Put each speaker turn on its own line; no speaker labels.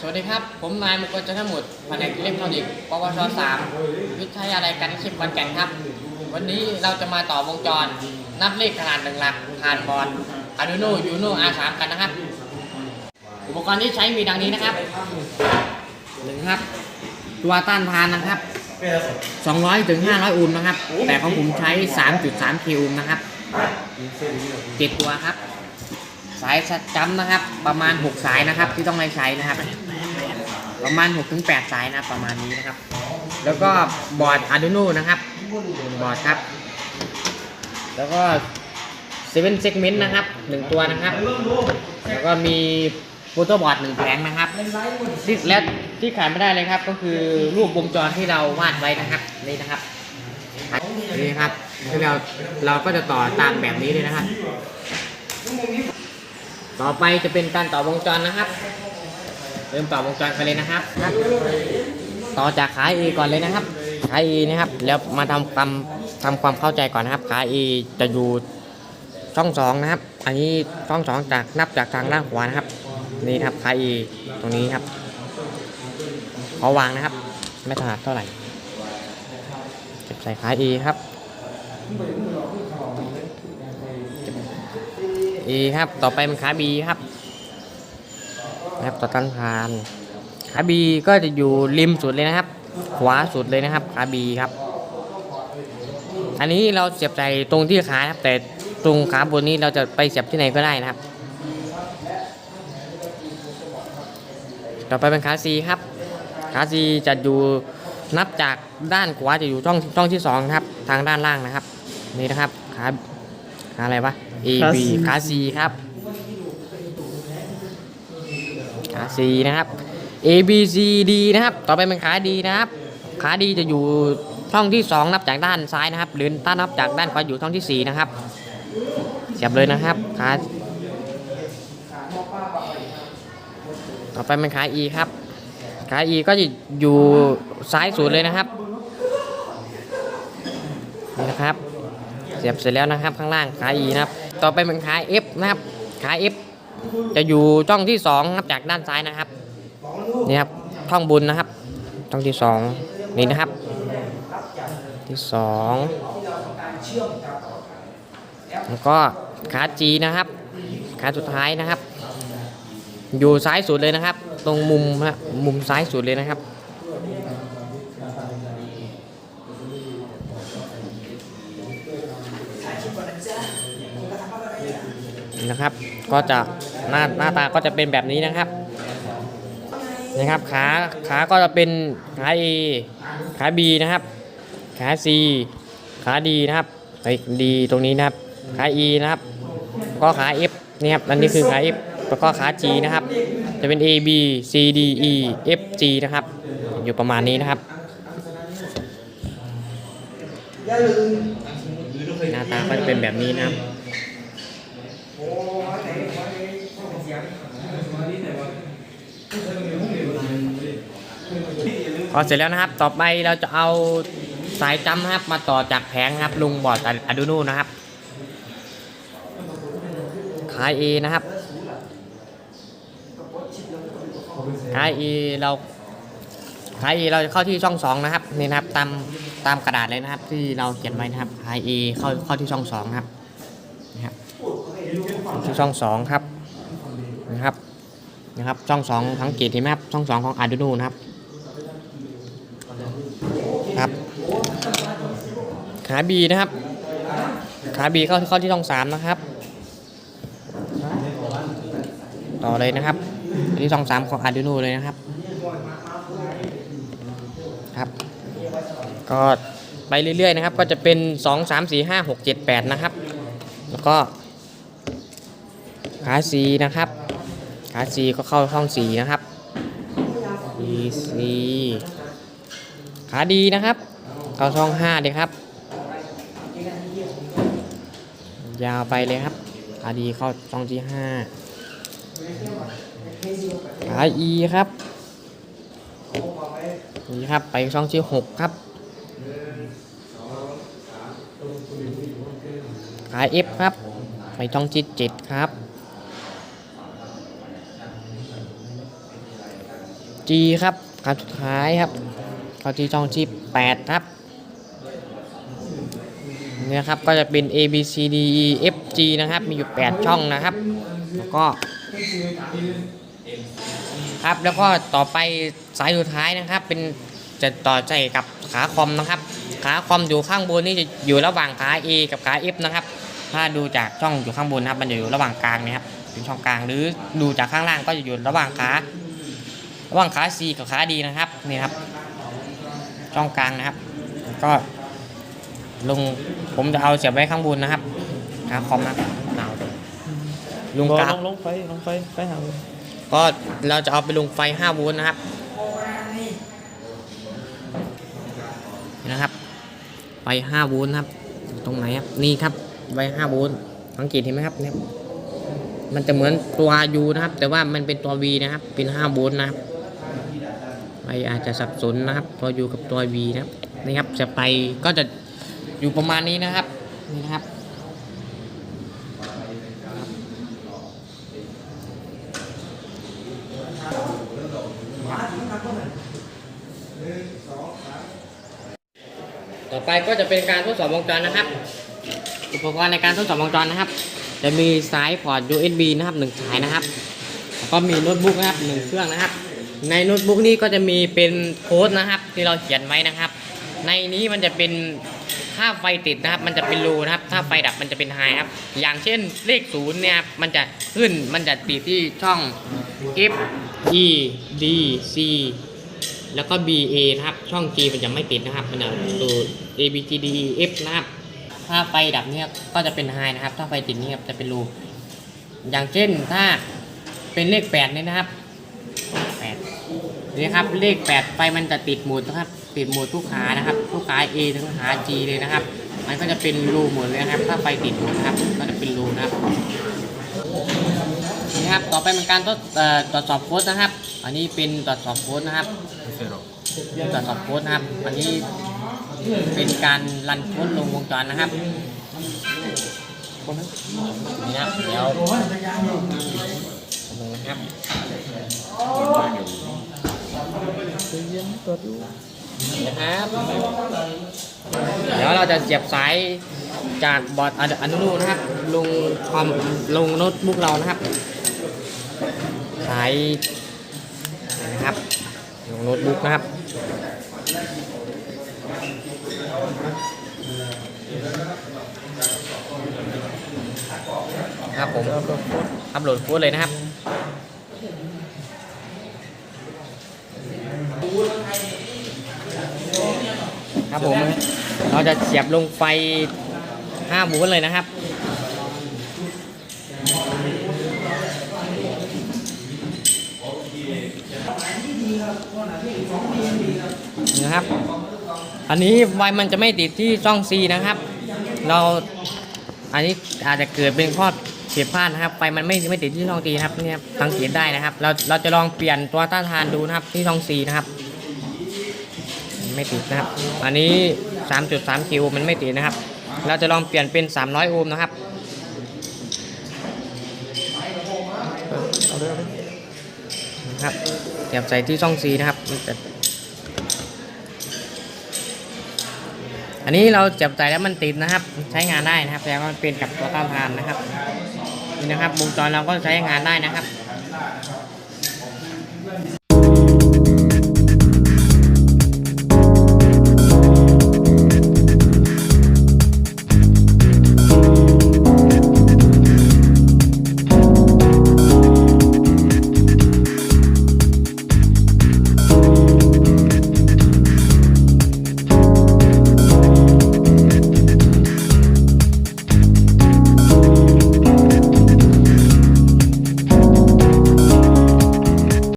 สวัสดีครับ ผมนายมงคลจันทมุตแผนกอิเล็กทรอนิกส์ปวช 3 วิทยาลัยการชิปวันแก่นครับ วันนี้เราจะมาต่อวงจร นับเลขขนาดหนึ่งหลักผ่านบอร์ด Arduino Uno R3 กันนะครับ อุปกรณ์ที่ใช้มีดังนี้นะครับหนึ่งครับ ตัวต้านทานนะครับ 200ถึง500อห์มนะครับ แต่ของผมใช้ 3.3 k โอห์มนะครับเจ็ดตัวครับ สายจัมนะครับ ประมาณ 6 สายนะครับ ที่ต้องใช้นะครับ ประมาณ6ถึง8สายนะประมาณนี้นะครับ แล้วก็บอร์ด Arduino นะครับบอร์ดครับ แล้วก็7 segment นะครับ1ตัวนะครับ แล้วก็มีโฟโต้บอร์ดหนึ่งแผงนะครับที่และที่ขาดไม่ได้เลยครับ ก็คือรูปวงจรที่เราวาดไว้นะครับนี่นะครับนี่ครับที่เราเราก็จะต่อตามแบบนี้เลยนะครับ ต่อไปจะเป็นการต่อวงจรนะครับ เริ่มต่อวงจรกันเลยนะครับ ต่อจากขา A ก่อนเลยนะครับ ขา A นะครับ แล้วมาทำความทำความเข้าใจก่อนนะครับ ขา A จะอยู่ช่องสองนะครับ อันนี้ช่องสองจากนับจากทางด้านขวานะครับ นี่ครับขา E ตรงนี้ครับขอวางนะครับ ไม่ถนัดเท่าไหร่เก็บใส่ขา E ครับ E ครับ ต่อไปเป็นขา B ครับ นะครับต่อต้านทานขา B ก็จะอยู่ริมสุดเลยนะครับ ขวาสุดเลยนะครับขา B ครับ อันนี้เราเสียบใส่ตรงที่ขานะครับ แต่ตรงขาบนนี้เราจะไปเสียบที่ไหนก็ได้นะครับ ต่อไปเป็นขา C ครับขา C จะอยู่นับจากด้านขวาจะอยู่ช่องช่องที่สองครับ ทางด้านล่างนะครับ นี่นะครับขาขาอะไรวะ A
ขา
B
C
ขา C ครับ ขา C นะครับ A B C D นะครับ ต่อไปเป็นขา D นะครับ ขา D จะอยู่ช่องที่2นับจากด้านซ้ายนะครับหรือถ้านับจากด้านขวาอยู่ช่องที่ 4 นะครับเสียบเลยนะครับขาต่อไปเป็นขา E ครับขา E ก็จะอยู่ซ้ายสุดเลยนะครับนี่นะครับเสียบเสร็จแล้วนะครับข้างล่างขา E นะครับ ต่อไปเป็นขา F นะครับขา F จะอยู่ช่องที่2ครับจากด้านซ้ายนะครับนี่ครับช่องบนนะครับช่องที่สองนี่นะครับ ที่สองแล้วก็ขา G นะครับ ขาสุดท้ายนะครับ อยู่ซ้ายสุดเลยนะครับ ตรงมุมนะมุมซ้ายสุดเลยนะครับนะครับ ก็จะ หน้าหน้าตาก็จะเป็นแบบนี้นะครับนะครับขาขาก็จะเป็นขา A ขา B นะครับ ขา C ขา D นะครับไอ้ D ตรงนี้นะครับ ขา E นะครับ ก็ขา F นี่ครับอันนี้คือขา F แล้วก็ขา G นะครับ จะเป็น A B C D E F G นะครับ อยู่ประมาณนี้นะครับหน้าตาก็จะเป็นแบบนี้นะครับ อเสร็จแล้วนะครับ ต่อไปเราจะเอาสายจำนะครับ มาต่อจากแผงครับ ลุงบอร์ดอะดูโนนะครับขาย A นะครับขาย A เราขาย A เราจะเข้าที่ช่องสองนะครับนี่นะครับตามตามกระดาษเลยนะครับ ที่เราเขียนไว้นะครับขาย A เข้าเข้าที่ช่องสองครับนะครับที่ช่องสองครับนะครับนะครับช่องสองสังเกตเห็นไหมครับช่องสองของ Arduino นะครับ ขา B นะครับ ขา B เข้าเข้าที่ช่องสามนะครับ ต่อเลยนะครับอันนี้ช่องสามของ Arduino เลยนะครับ ครับ ก็ไปเรื่อยๆนะครับ ก็จะเป็น2 3 4 5 6 7 8นะครับ แล้วก็ ขา C นะครับ ขา C ก็เข้าช่อง4นะครับ C C ขาดีนะครับ เข้าช่อง5เลยครับ ยาวไปเลยครับขาดีเข้าช่องที่5ขา E ครับ นี่ครับไปช่องที่6ครับขา F ครับ ไปช่องที่7ครับ G ครับการสุดท้ายครับเข้าที่ช่องที่8ครับ เนี่ยครับก็จะเป็น A B C D E F G นะครับ มีอยู่ 8 ช่องนะครับ แล้วก็ครับแล้วก็ต่อไปสายสุดท้ายนะครับ เป็นจะต่อใจกับขาคอมนะครับ ขาคอมอยู่ข้างบนนี่จะอยู่ระหว่างขา A กับขา F นะครับ ถ้าดูจากช่องอยู่ข้างบนนะครับมันจะอยู่ระหว่างกลางนะครับเป็นช่องกลางหรือดูจากข้างล่างก็จะอยู่ระหว่างขาระหว่างขา C กับขา D นะครับนี่ครับช่องกลางนะครับ ก็ ลงผมจะเอาเสียบไว้ข้างบนนะครับขาคอมนะครับเอาลง
ลง
กราฟ
ลงลงไฟลงไฟไฟหาเลย
ก็เราจะเอาไปลงไฟ5โวลต์นะครับนี่นะครับ ไฟ5โวลต์นะครับ ตรงไหนครับนี่ครับไฟ5โวลต์สังเกตเห็นไหมครับเนี่ยมันจะเหมือนตัว U นะครับ แต่ว่ามันเป็นตัว V นะครับ เป็น5โวลต์นะครับไฟอาจจะสับสนนะครับ ตัว U กับตัว V นะครับนี่ครับจะไปก็จะ อยู่ประมาณนี้นะครับนี่นะครับต่อไปก็จะเป็นการทดสอบวงจรนะครับ อุปกรณ์ในการทดสอบวงจรนะครับ จะมีสายพอร์ต USB นะครับหนึ่งสายนะครับแล้วก็มีโน้ตบุ๊กนะครับหนึ่งเครื่องนะครับ ในโน้ตบุ๊กนี้ก็จะมีเป็นโค้ดนะครับ ที่เราเขียนไว้นะครับ ในนี้มันจะเป็น ถ้าไฟติดนะครับ มันจะเป็นรูนะครับ ถ้าไฟดับมันจะเป็นไฮครับ อย่างเช่นเลขศูนย์เนี่ยครับ มันจะขึ้น มันจะติดที่ช่อง F E D C แล้วก็ B A นะครับ ช่อง G มันจะไม่ติดนะครับ มันจะดู A B G D E F นะครับ ถ้าไฟดับเนี่ยก็จะเป็นไฮนะครับ ถ้าไฟติดเนี่ยครับจะเป็นรูอย่างเช่นถ้าเป็นเลขแปดเนี่ยนะครับ นี่ครับเลขแปดไฟมันจะติดหมดนะครับ ติดหมดทุกขานะครับ ทุกขา A ถึงขา G เลยนะครับ มันก็จะเป็นรูหมดเลยนะครับ ถ้าไฟติดหมดนะครับ ก็จะเป็นรูนะครับนี่ครับ ต่อไปเป็นการทดตรวจสอบโค้ดนะครับ อันนี้เป็นตรวจสอบโค้ดนะครับตรวจสอบโค้ดนะครับ อันนี้เป็นการรันโค้ดลงวงจรนะครับนี่นะครับเดี๋ยวนะครับ
เย็นตัวดู
นะครับเดี๋ยวเราจะเสียบสายจากบอร์ดอนุนูนะครับลงความลงโน้ตบุ๊กเรานะครับสายนะครับลงโน้ตบุ๊กนะครับครับผมอัพโหลดโค้ดเลยนะครับ ครับผม เราจะเสียบลงไฟ5โวลต์เลยนะครับนะครับ อันนี้ไฟมันจะไม่ติดที่ช่อง C นะครับ เราอันนี้อาจจะเกิดเป็นข้อผิดพลาดนะครับ ไฟมันไม่ไม่ติดที่ช่อง C นะครับเนี่ยสังเกตได้นะครับ เราเราจะลองเปลี่ยนตัวต้านทานดูนะครับที่ช่อง C นะครับ ไม่ติดนะครับ อันนี้ 3.3 คิวมันไม่ติดนะครับ เราจะลองเปลี่ยนเป็น 300 โอห์มนะครับ
เอาเลยเอาเลย
นะครับเสียบใส่ที่ช่อง C นะครับมันจะอันนี้เราเสียบใส่แล้วมันติดนะครับ ใช้งานได้นะครับแสดงว่ามันเป็นกับตัวต้านทานนะครับนี่นะครับวงจรเราก็ใช้งานได้นะครับ